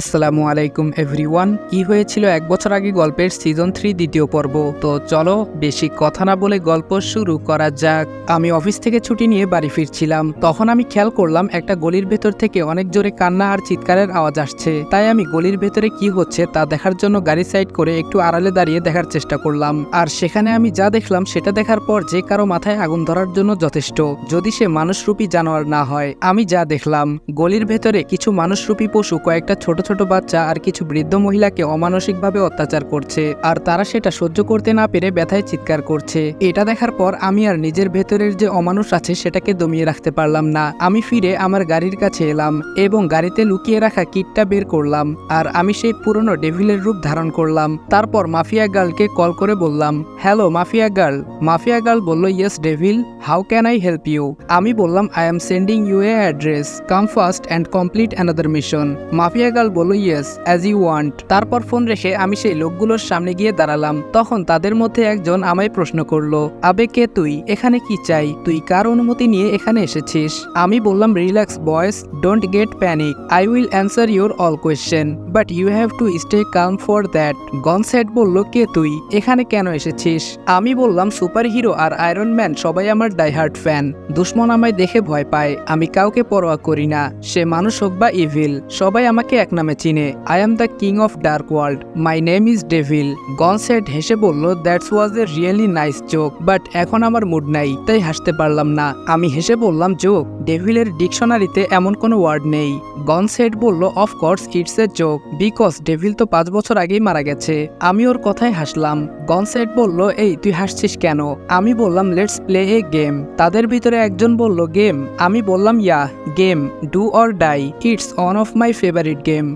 আসসালামু আলাইকুম এভরিওয়ান কি হয়েছিল এক বছর আগে গল্পের সিজন থ্রি দ্বিতীয় পর্ব। তো চলো, বেশি কথা না বলে গল্প শুরু করা যাক। আমি অফিস থেকে ছুটি নিয়ে বাড়ি ফিরছিলাম। তখন আমি খেয়াল করলাম একটা গলির ভেতর থেকে অনেক জোরে কান্না আর চিৎকারের আওয়াজ আসছে। তাই আমি গলির ভেতরে কি হচ্ছে তা দেখার জন্য গাড়ি সাইড করে একটু আড়ালে দাঁড়িয়ে দেখার চেষ্টা করলাম। আর সেখানে আমি যা দেখলাম সেটা দেখার পর যে কারও মাথায় আগুন ধরার জন্য যথেষ্ট। যদি সে মানুষরূপী জানোয়ার না হয়, আমি যা দেখলাম, গলির ভেতরে কিছু মানুষরূপী পশু কয়েকটা ছোট ছোট বাচ্চা আর কিছু বৃদ্ধ মহিলাকে অমানসিকভাবে অত্যাচার করছে। আর তারা সেটা সহ্য করতে না পেরে ব্যথায় চিৎকার করছে। এটা দেখার পর আমি আর নিজের ভেতরের যে অমানুষ আছে সেটাকে দমিয়ে রাখতে পারলাম না। আমি ফিরে আমার গাড়ির কাছে এলাম এবং গাড়িতে লুকিয়ে রাখা কিটটা বের করলাম। আর আমি সেই পুরনো ডেভিলের রূপ ধারণ করলাম। তারপর মাফিয়া গার্লকে কল করে বললাম, hello, mafia girl. Mafia girl বলল, yes, Devil, how can I help you? আমি বললাম, I am sending you a address. Come fast and complete another mission. Mafia girl বলল ইয়েস অ্যাজ ইউ ওয়ান্ট তারপর phone রেখে আমি সেই লোকগুলোর সামনে গিয়ে দাঁড়ালাম। তখন তাদের মধ্যে একজন আমায় প্রশ্ন করল, আবে, কে তুই? এখানে কি চাই? তুই কার অনুমতি নিয়ে এখানে এসেছিস? আমি বললাম relax boys don't get panic I will answer your all question but you have to stay calm for that গনসেট বলল, কে তুই? এখানে কেন এসেছিস? আমি বললাম সুপার হিরো আর আয়রন ম্যান সবাই আমার ডাইহার্ট ফ্যান দুশ্মন আমায় দেখে ভয় পায়। আমি কাউকে পরোয়া করি না। সে মানুষ হোক বা ইভিল সবাই আমাকে এক নামে চিনে I am the king of dark world my name is Devil গনসেট হেসে বলল that's was a really nice joke but এখন আমার মুড নাই, তাই হাসতে পারলাম না। আমি হেসে বললাম জোক ডেভিলের ডিকশনারিতে এমন কোনো ওয়ার্ড নেই। গনসেট বলল of course it's a joke because Devil তো পাঁচ বছর আগেই মারা গেছে। আমি ওর কথায় হাসলাম। গনসেট বলল, এই, তুই হাসছিস কেন? আমি বললাম লেটস প্লে এ গেম তাদের ভিতরে একজন বলল গেম আমি বললাম yeah game do or die it's one of my favourite game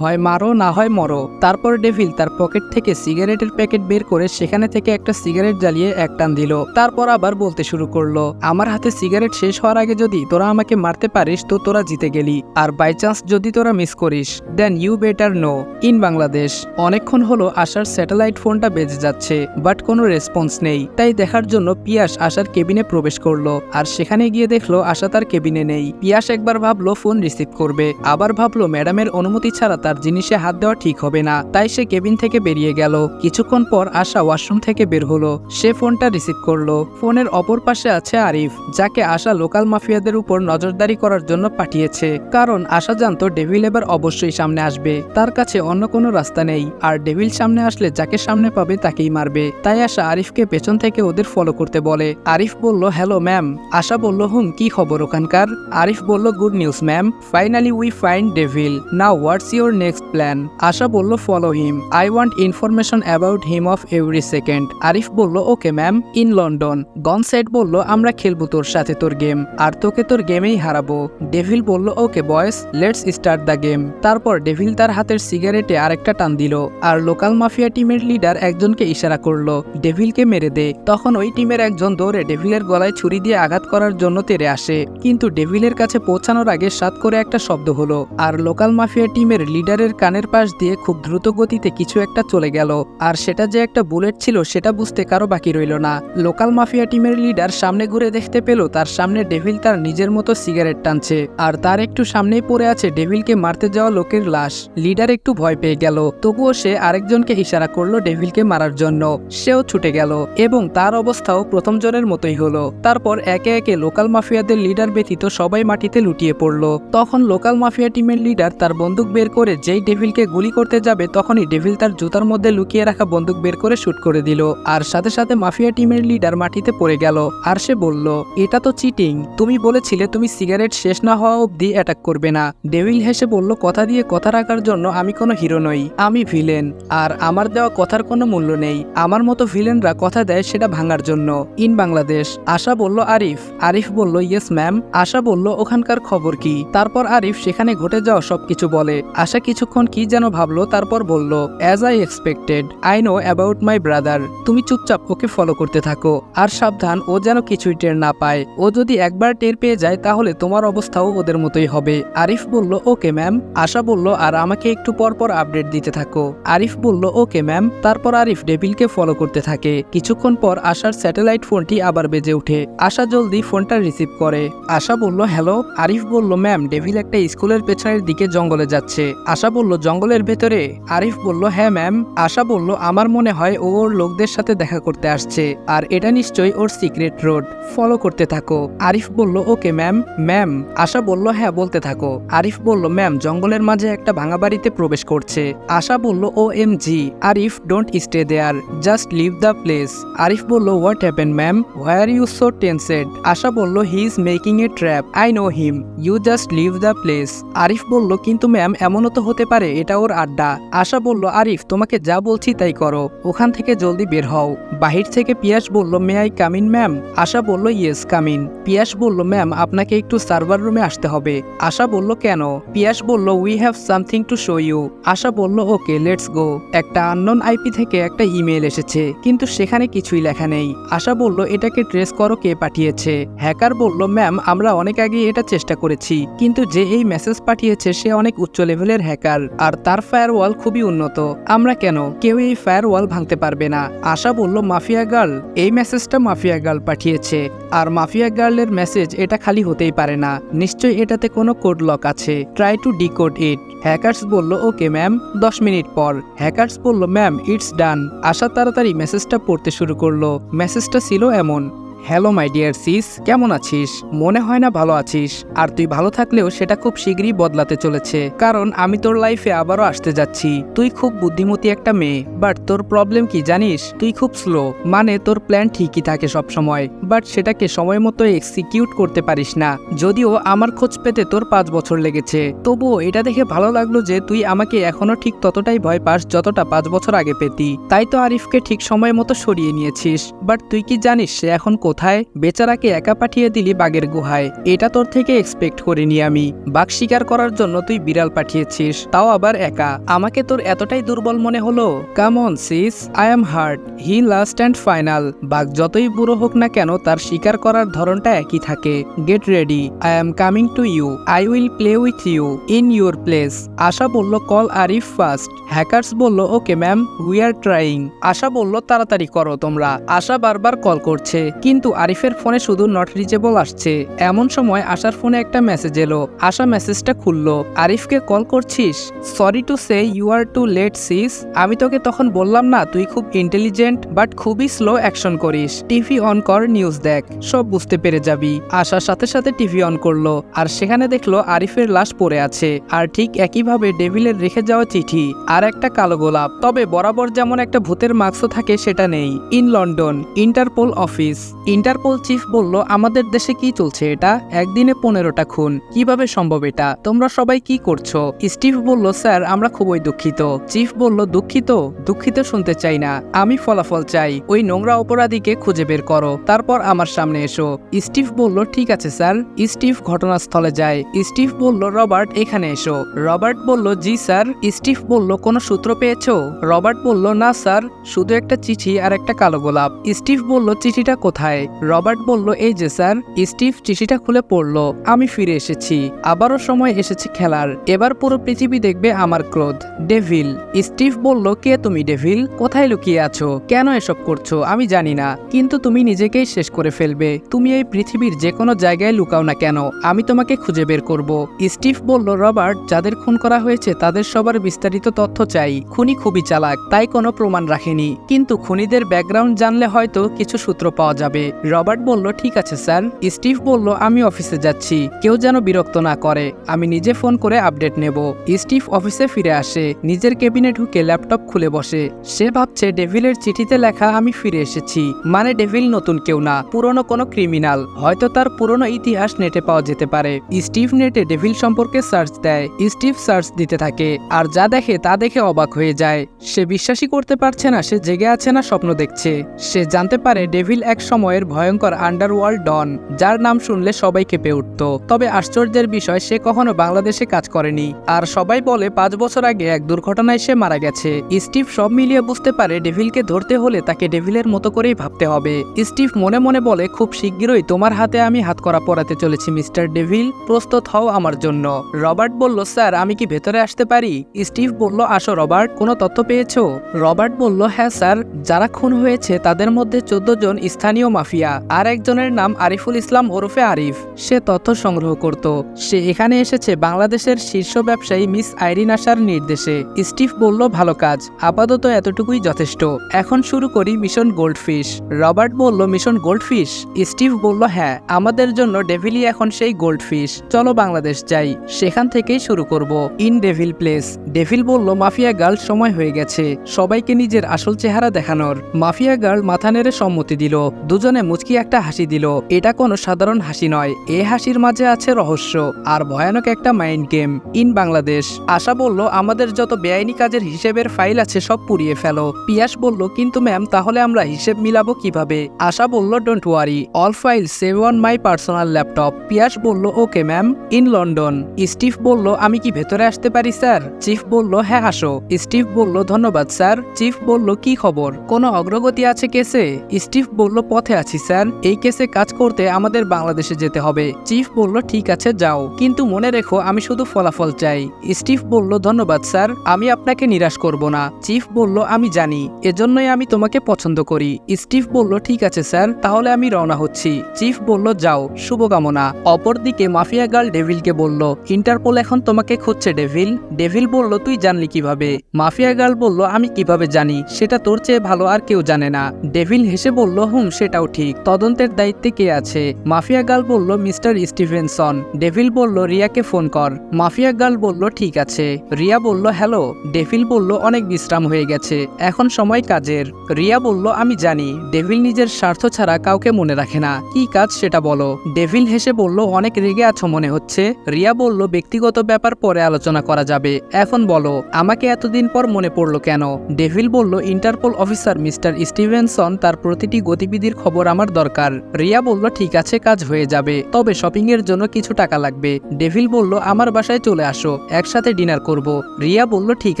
হয় মারো, না হয় মরো। তারপর ডেভিল তার পকেট থেকে সিগারেটের প্যাকেট বের করে সেখানে থেকে একটা সিগারেট জ্বালিয়ে এক টান দিল। তারপর আবার বলতে শুরু করল, আমার হাতে সিগারেট শেষ হওয়ার আগে যদি তোরা আমাকে মারতে পারিস, তো তোরা জিতে গেলি। আর বাই চান্স যদি তোরা মিস করিস then you better know in Bangladesh, অনেকক্ষণ হলো আশার স্যাটেলাইট ফোনটা বেজে যাচ্ছে বাট কোনো রেসপন্স নেই। তাই দেখার জন্য পিয়াস আশার কেবিনে প্রবেশ করল, আর সেখানে গিয়ে দেখল আশা তার কেবিনে নেই। পিয়াস একবার ভাবলো ফোন রিসিভ করবে, আবার ভাবলো ম্যাডামের অনুমতি ছাড়া তার জিনিসে হাত দেওয়া ঠিক হবে না। তাই সে কেবিন থেকে বেরিয়ে গেল। কিছুক্ষণ পর আশা ওয়াশরুম থেকে বের হলো। সে ফোনটা রিসিভ করল। ফোনের অপর পাশে আছে আরিফ, যাকে আশা লোকাল মাফিয়াদের উপর নজরদারি করার জন্য পাঠিয়েছে। কারণ আশা জানতো ডেভিল এবার অবশ্যই সামনে আসবে। তার কাছে অন্য কোনো রাস্তা নেই। আর ডেভিল সামনে আসলে যাকে সামনে পাবে তাকেই মারবে। তাই আশা আরিফকে পেছন থেকে ওদের ফলো করতে বলে। আরিফ বলল হ্যালো ম্যাম আশা বলল, হুম, কি খবর ওখানকার? আরিফ বলল good news ma'am finally we find Devil now what's your next plan Asha বলল follow him I want information about him of every second Arif বলল ওকে ম্যাম ইন লন্ডন গন সেট বলল, আমরা খেলব তোর সাথে তোর গেম আর তোকে তোর গেমেই হারাবো. ডেভিল বলল okay boys let's start the game তারপর ডেভিল তার হাতের সিগারেটে আরেকটা টান দিল, আর লোকাল মাফিয়া টিমের লিডার একজনকে ইশারা করল ডেভিলকে মেরে দে. তখন ওই টিমের একজন দৌড়ে ডেভিলের গলায় ছুরি দিয়ে আঘাত করার জন্য তেরে আসে। কিন্তু ডেভিলের কাছে পৌঁছানোর আগে সাত করে একটা শব্দ হলো, আর লোকাল মাফিয়া টিমের লিডারের কানের পাশ দিয়ে খুব দ্রুত গতিতে কিছু একটা চলে গেল, আর সেটা যে একটা বুলেট ছিল সেটা বুঝতে কারও বাকি রইল না। লোকাল মাফিয়া টিমের লিডার সামনে ঘুরে দেখতে পেল তার সামনে ডেভিল তার নিজের মতো সিগারেট টানছে, আর তার একটু সামনেই পড়ে আছে ডেভিলকে মারতে যাওয়া লোকের লাশ। লিডার একটু ভয় পেয়ে গেল, তবুও সে আরেকজনকে ইশারা করল ডেভিলকে মারার জন্য। সেও ছুটে গেল, এবং তার অবস্থাও প্রথম জনের মতোই হলো। তারপর একে একে লোকাল মাফিয়াদের লিডার ব্যতীত সবাই মাটিতে লুটিয়ে পড়ল। তখন লোকাল মাফিয়া টিমের লিডার তার বন্দুক বের করে যেই ডেভিলকে গুলি করতে যাবে, তখনই ডেভিল তার জুতার মধ্যে লুকিয়ে রাখা বন্দুক বের করে শুট করে দিল। আর সাথে সাথে মাফিয়া টিমের লিডার মাটিতে পড়ে গেল। আর সে বলল, এটা তো চিটিং। তুমি বলেছিলে তুমি সিগারেট শেষ না হওয়া অবধি অ্যাটাক করবে না। ডেভিল হেসে বলল, কথা দিয়ে কথা রাখার জন্য আমি কোনো হিরো নই। আমি ভিলেন। আর আমার দেওয়া কথার কোনো মূল্য নেই। আমার মতো ভিলেনরা কথা দেয় সেটা ভাঙার জন্য। ইন বাংলাদেশ। আশা বলল, আরিফ। আরিফ বলল, ইয়েস, ম্যাম। আশা বলল, ওখানকার খবর কি? তারপর আরিফ সেখানে ঘটে যাওয়া সবকিছু বলে। আশা কিছুক্ষণ কি যেন ভাবলো, তারপর বলল as I expected I know about my brother তুমি চুপচাপ ওকে ফলো করতে থাকো, আর সাবধান, ও যেন কিছুই টের না পায়। ও যদি একবার টের পেয়ে যায়, তাহলে তোমার অবস্থাও ওদের মতোই হবে। আরিফ বলল ওকে ম্যাম আশা বলল, আর আমাকে একটু পর পর আপডেট দিতে থাকো। আরিফ বলল ওকে ম্যাম তারপর আরিফ ডেভিলকে ফলো করতে থাকে। কিছুক্ষণ পর আশার স্যাটেলাইট ফোনটি আবার বেজে ওঠে। আশা জলদি ফোনটা রিসিভ করে। আশা বলল হ্যালো আরিফ বলল ম্যাম ডেভিল একটা স্কুলের পেছনের দিকে জঙ্গলে যাচ্ছে। আশা বলল, জঙ্গলের ভেতরে? আরিফ বলল হ্যাঁ ম্যাম। আশা বলল, আমার মনে হয় ও ওর লোকদের সাথে দেখা করতে আসছে, আর এটা নিশ্চয়ই ওর সিক্রেট রোড। ফলো করতে থাকো। আরিফ বলল, ওকে, ম্যাম। ম্যাম? আশা বলল হ্যাঁ বলতে থাকো। আরিফ বলল, ম্যাম, জঙ্গলের মাঝে একটা ভাঙা বাড়িতে প্রবেশ করছে। আশা বলল O M G Arif, don't stay there, just leave the place. Arif বলল, what happen, ma'am? Where you so tensed? Asha বলল, he is making a trap. I know him. You just leave the place. Arif বলল, কিন্তু, ma'am, এমনও তো হতে পারে, এটা ওর আড্ডা। আশা বলল, আরিফ, তোমাকে যা বলছি তাই করো। ওখান থেকে জলদি বের হও। বাহির থেকে পিয়াস বলল, may I come in ma'am? Asha বলল, ইয়েস কামিন পিয়াস বলল, ম্যাম, আপনাকে একটু সার্ভার রুমে আসতে হবে। আশা বলল, কেন? পিয়াস বলল, we have something to show you. Asha বলল, ওকে, লেটস গো। একটা আননোন আইপি থেকে একটা ইমেল এসেছে, কিন্তু সেখানে কিছুই লেখা নেই। আশা বলল, এটাকে ট্রেস করো কে পাঠিয়েছে? হ্যাকার বলল, ম্যাম, আমরা অনেক আগে এটা চেষ্টা করেছি, কিন্তু যে এই মেসেজ পাঠিয়েছে, সে অনেক উচ্চ লেভেলের হ্যাকার আর তার ফায়ারওয়াল খুবই উন্নত। আমরা কেন? কেউ এই ফায়ারওয়াল ভাঙতে পারবে না। আশা বলল, মাফিয়া গার্ল, এই মেসেজটা মাফিয়া গার্ল পাঠিয়েছে। আর মাফিয়া গার্লের মেসেজ এটা খালি হতেই পারে না। নিশ্চয়ই এটাতে কোনো কোড লক আছে। Try to decode it hackers বলল, ওকে ম্যাম দশ মিনিট পর। হ্যাকার্স বলল ম্যাম ইটস ডান আশা তাড়াতাড়ি মেসেজটা পড়তে শুরু করল। মেসেজটা ছিল এমন। হ্যালো মাই ডিয়ার সিস কেমন আছিস? মনে হয় না ভালো আছিস। আর তুই ভালো থাকলেও সেটা খুব শীঘ্রই বদলাতে চলেছে। কারণ আমি তোর লাইফে আবারও আসতে যাচ্ছি। তুই খুব বুদ্ধিমতী একটা মেয়ে। বাট তোর প্রবলেম কি জানিস? তুই খুব স্লো মানে তোর প্ল্যান ঠিকই থাকে সব সময় বাট সেটাকে সময় মতো এক্সিকিউট করতে পারিস না। যদিও আমার খোঁজ পেতে তোর পাঁচ বছর লেগেছে। তবুও এটা দেখে ভালো লাগল যে তুই আমাকে এখনও ঠিক ততটাই ভয় পাস যতটা পাঁচ বছর আগে পেতি। তাই তো আরিফকে ঠিক সময় মতো সরিয়ে নিয়েছিস। বাট তুই কি জানিস সে এখন কোথায়? বেচারাকে একা পাঠিয়ে দিলি বাঘের গুহায়। এটা তোর থেকে এক্সপেক্ট করিনি আমি। বাঘ শিকার করার জন্য তুই বিড়াল পাঠিয়েছিস, তাও আবার একা। আমাকে তোর এতটাই দুর্বল মনে হলো? Come on sis I am hurt he last and final বাঘ যতই বুড়ো হোক না কেন, তার শিকার করার ধরনটা একই থাকে। Get ready I am coming to you I will play with you in your place Asha বলল কল আরিফ ফার্স্ট হ্যাকার্স বলল okay ma'am we are trying Asha বলল, তাড়াতাড়ি করো তোমরা। আশা বারবার কল করছে। কিন্তু আরিফের ফোনে শুধু নট রিচেবল আসছে। এমন সময় আশার ফোনে একটা মেসেজ এলো। আশা মেসেজটা খুললো। আরিফকে কল করছিস? Sorry to say you are too late sis আমি তোকে তখন বললাম না, তুই খুব ইন্টেলিজেন্ট বাট খুবই স্লো অ্যাকশন করিস। টিভি অন কর নিউজ দেখ। সব বুঝতে পেরে যাবি। আশার সাথে সাথে টিভি অন করল। আর সেখানে দেখল আরিফের লাশ পড়ে আছে। আর ঠিক একইভাবে ডেভিলের রেখে যাওয়া চিঠি। আর একটা কালো গোলাপ। তবে বরাবর যেমন একটা ভূতের মাস্কও থাকে, সেটা নেই। In London Interpol office Interpol chief বলল, আমাদের দেশে কি চলছে এটা? একদিনে পনেরোটা খুন। কীভাবে সম্ভব এটা? তোমরা সবাই কি করছ? স্টিভ বলল, স্যার, আমরা খুবই দুঃখিত। চিফ বলল, দুঃখিত? দুঃখিত শুনতে চাই না। আমি ফলাফল চাই। ওই নোংরা অপরাধীকে খুঁজে বের করো। তারপর আমার সামনে এসো। স্টিভ বলল, ঠিক আছে, স্যার। স্টিভ ঘটনাস্থলে যায়। স্টিভ বলল, রবার্ট, এখানে এসো। রবার্ট বলল, জি, স্যার। স্টিভ বলল, কোনো সূত্র পেয়েছ? রবার্ট বলল, না, স্যার। শুধু একটা চিঠি আর একটা কালো গোলাপ। স্টিভ বলল, চিঠিটা কোথায়? রবার্ট বলল, এই যে স্যার, স্টিভ চিঠিটা খুলে পড়ল। আমি ফিরে এসেছি। আবারও সময় এসেছে খেলার। এবার পুরো পৃথিবী দেখবে আমার ক্রোধ। ডেভিল। স্টিভ বলল, কে তুমি, ডেভিল? কোথায় লুকিয়ে আছো? কেন এসব করছ? আমি জানি না। কিন্তু তুমি নিজেকেই শেষ করে ফেলবে। তুমি এই পৃথিবীর যে কোনো জায়গায় লুকাও না কেন? আমি তোমাকে খুঁজে বের করব। স্টিভ বলল, রবার্ট, যাদের খুন করা হয়েছে, তাদের সবার বিস্তারিত তথ্য চাই। খুনি খুবই চালাক, তাই কোনো প্রমাণ রাখেনি। কিন্তু খুনিদের ব্যাকগ্রাউন্ড জানলে হয়তো কিছু সূত্র পাওয়া যাবে। রবার্ট বলল, ঠিক আছে, স্যার। স্টিভ বলল, আমি অফিসে যাচ্ছি। কেউ যেন বিরক্ত না করে। আমি নিজে ফোন করে আপডেট নেব। স্টিভ অফিসে ফিরে আসে। নিজের কেবিনে ঢুকে ল্যাপটপ খুলে বসে। সে ভাবছে, ডেভিলের চিঠিতে লেখা, আমি ফিরে এসেছি। মানে ডেভিল নতুন কেউ না, পুরনো কোনো ক্রিমিনাল। হয়তো তার পুরনো ইতিহাস নেটে পাওয়া যেতে পারে। স্টিভ নেটে ডেভিল সম্পর্কে সার্চ দেয়। স্টিভ সার্চ দিতে থাকে। আর যা দেখে, তা দেখে অবাক হয়ে যায়। সে বিশ্বাসই করতে পারছে না, সে জেগে আছে না, স্বপ্ন দেখছে। সে জানতে পারে, ডেভিল এক সময়ের ভয়ঙ্কর আন্ডারওয়ার্ল্ড ডন যার নাম শুনলে সবাই কেঁপে উঠত। তবে আশ্চর্যের বিষয়, সে কখনো বাংলাদেশে কাজ করেনি। আর সবাই বলে, পাঁচ বছর আগে এক দুর্ঘটনায় সে মারা গেছে। স্টিভ সব মিলিয়ে বুঝতে পারে, ডেভিলকে ধরতে হলে তাকে ডেভিলের মতো করেই ভাবতে হবে। স্টিভ মনে মনে বলে, খুব শীঘ্রই তোমার হাতে আমি হাত করা পরাতে চলেছি, মিস্টার ডেভিল। প্রস্তুত হও আমার জন্য। রবার্ট বলল, স্যার, আমি কি ভেতরে আসতে পারি? স্টিভ বলল, আসো রবার্ট, কোনো তথ্য পেয়েছ? রবার্ট বলল হ্যাঁ স্যার। যারা খুন হয়েছে, তাদের মধ্যে চোদ্দ জন স্থানীয় মাফিয়া আর একজনের নাম আরিফুল ইসলাম ওরফে আরিফ। সে তথ্য সংগ্রহ করত। সে এখানে এসেছে বাংলাদেশের শীর্ষ ব্যবসায়ী মিস আইরিন আসার নির্দেশে। স্টিভ বলল, ভালো কাজ। আপাতত এতটুকুই যথেষ্ট। এখন শুরু করি মিশন গোল্ডফিশ। রবার্ট বলল, মিশন গোল্ডফিশ? স্টিভ বলল হ্যাঁ আমাদের জন্য ডেভিলি এখন সেই গোল্ডফিশ। চলো বাংলাদেশ যাই। সেখান থেকেই শুরু করব। In Devil place. ডেভিল বলল, মাফিয়া গার্ল, সময় হয়ে গেছে। সবাইকে নিজের আসল চেহারা দেখানোর। মাফিয়া গার্ল মাথা নেড়ে সম্মতি দিল। দুজনে মুচকি একটা হাসি দিল। এটা কোনো সাধারণ হাসি নয়। এ হাসির মাঝে আছে রহস্য আর ভয়ানক একটা mind game in Bangladesh, Asha বলল, আমাদের যত বেআইনি কাজের হিসেবের ফাইল আছে, সব পুড়িয়ে ফেলো। পিয়াস বলল, কিন্তু ম্যাম তাহলে আমরা হিসেব মিলাবো কীভাবে? আশা বলল don't worry all file save on my personal laptop Piyas বলল okay ma'am in London Steve বলল, আমি কি ভেতরে আসতে পারি, স্যার? চিফ বলল হ্যাঁ আসো। স্টিভ বলল, ধন্যবাদ, স্যার। চিফ বলল, কি খবর? কোনো অগ্রগতি আছে কেসে? স্টিভ বলল, পথে আছি। স্যার। এই কেসে কাজ করতে আমাদের বাংলাদেশে যেতে হবে। চিফ বলল, ঠিক আছে, যাও। কিন্তু মনে রেখো, আমি শুধু ফলাফল চাই। স্টিভ বলল, ধন্যবাদ, স্যার। আমি আপনাকে নিরাশ করব না। চিফ বলল, আমি জানি। এজন্যই আমি তোমাকে পছন্দ করি। স্টিভ বলল, ঠিক আছে, স্যার। তাহলে আমি রওনা হচ্ছি। চিফ বলল, যাও। শুভকামনা। অপরদিকে মাফিয়া গার্ল ডেভিলকে বলল, ইন্টারপোল এখন তোমাকে খুঁজছে, ডেভিল। ডেভিল বলল, তুই জানলি কীভাবে? মাফিয়া গার্ল বলল, আমি কীভাবে জানি? সেটা তোর চেয়ে ভালো আর কেউ জানে না। ডেভিল হেসে বলল, হুম, সেটাও ঠিক তদন্তের দায়িত্বে কে আছে? মাফিয়া গার্ল বলল, মিস্টার স্টিভেনসন। ডেভিল বলল, রিয়াকে ফোন কর। মাফিয়া গার্ল বলল, ঠিক আছে। রিয়া বলল, হ্যালো। ডেভিল বলল, অনেক বিশ্রাম হয়ে গেছে। এখন সময় কাজের। রিয়া বলল, আমি জানি। ডেভিল নিজের স্বার্থ ছাড়া কাউকে মনে রাখে না। কি কাজ সেটা বলো। ডেভিল হেসে বলল, অনেক রেগে আছো মনে হচ্ছে। রিয়া বলল, ব্যক্তিগত ব্যাপার পরে আলোচনা করা যাবে। এখন বলো, আমাকে এতদিন পর মনে পড়ল কেন? ডেভিল বলল, ইন্টারপোল অফিসার মিস্টার স্টিভেনসন তার প্রতিটি গতিবিধির খবর আমার দরকার। রিয়া বলল, ঠিক আছে, কাজ হয়ে যাবে। তবে শপিং এর জন্য কিছু টাকা লাগবে। ডেভিল বলল, আমার বাসায় চলে আসো, একসাথে ডিনার করব। রিয়া বলল, ঠিক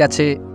আছে।